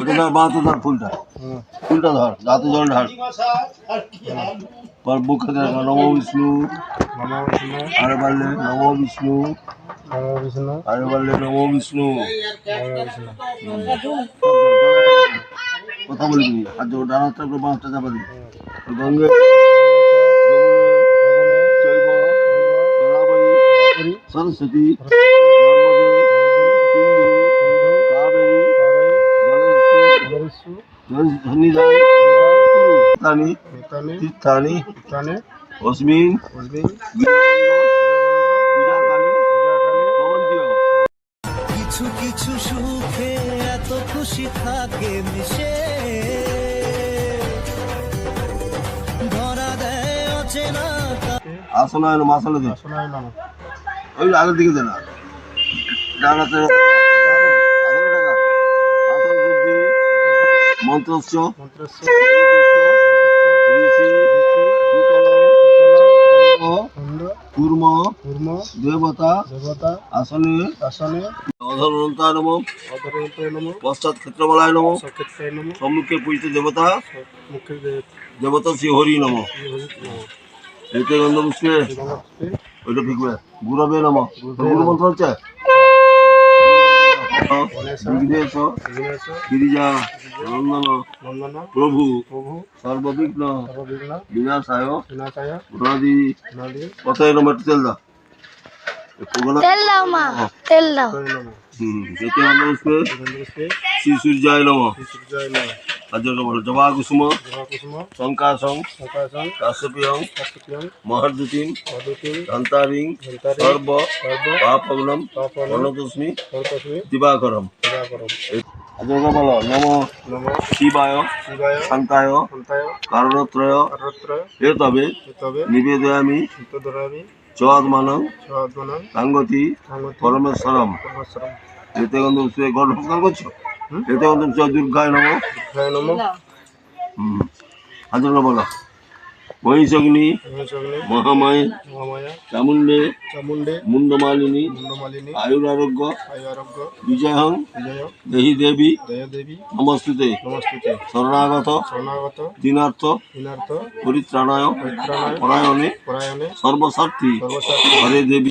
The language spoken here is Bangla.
ওটা ধর ফুলটা। ফুলটা ধর হাতে জল ঢাল। বিষ্ণু। আরে বিষ্ণু। আরে বললে নম বিষ্ণু। কথা বলবি আর উপরে বাঁশটা চাপা দিবি। গঙ্গে। সরস্বতী। তানি অস্মিন অস্মিন কিছু কিছু সুখে এত খুশি থাকে মিশে। ধরা দেয় অচেনা আসনায় মাসালে দে শোনাই নাম ওই আগের দিকে দে না ডানাতে মন্ত্রস্য কুর্ম। কুর্ম। দেবতা। দেবতা। আসনে। আসনে। অধরন্তায় নম। অধরন্ত নম। পশ্চাৎ ক্ষেত্রবলায় নম। সক্ষেত্রায় নম। সম্মুখে পূজিত দেবতা। মুখে দেবতা শ্রী হরি নম। গন্ধ ওইটা ফিকবে গুরবে নম। গুরু মন্ত্র হচ্ছে? বিঘ্নেশ বিঘ্নেশ গিরিজা নন্দন নন্দন। প্রভু প্রভু। সর্ববিঘ্ন বিনাশায় নদী তেল দাও। তেল দাও মা তেল দাও। নম হুম এতে গন্ধ পুষ্পে গঙ্গাপুষ্পে শ্রী সূর্যায় নম সূর্যায় নম আজকে বলো জবা কুসুম সকাশং কাশ্যপিয়ং মহর্দুতিম ধন্তারি সর্ব পাপগ্নম অনতস্মি দিবাকরম। নম নম শিবায় শান্তায় কারণত্রয় নিবেদয়ামি সাঙ্গতি পরমেশ্বরম। গন্ধ সে গড় নমস্কার করছ? গন্ধ চ দুর্গায় নম। জয় নম। হুম। আজকে বলো। মহিষগ্নি মহামায় মহামায়া চামুণ্ডে চামুণ্ডে মুন্ডমালিনী মুন্ডমালিনী আয়ুরারোগ্য আয়ু আরোগ্য বিজয়হং বিজয় দেহি দেবী দয়াদেবী নমস্তুতে। নমস্তুতে। শরণাগত শরণাগত দীনার্থ দীনার্থ পরিত্রাণায় পরিত্রাণায় পরায়ণে পরায়ণে সর্বসাক্ষী হরে দেবী।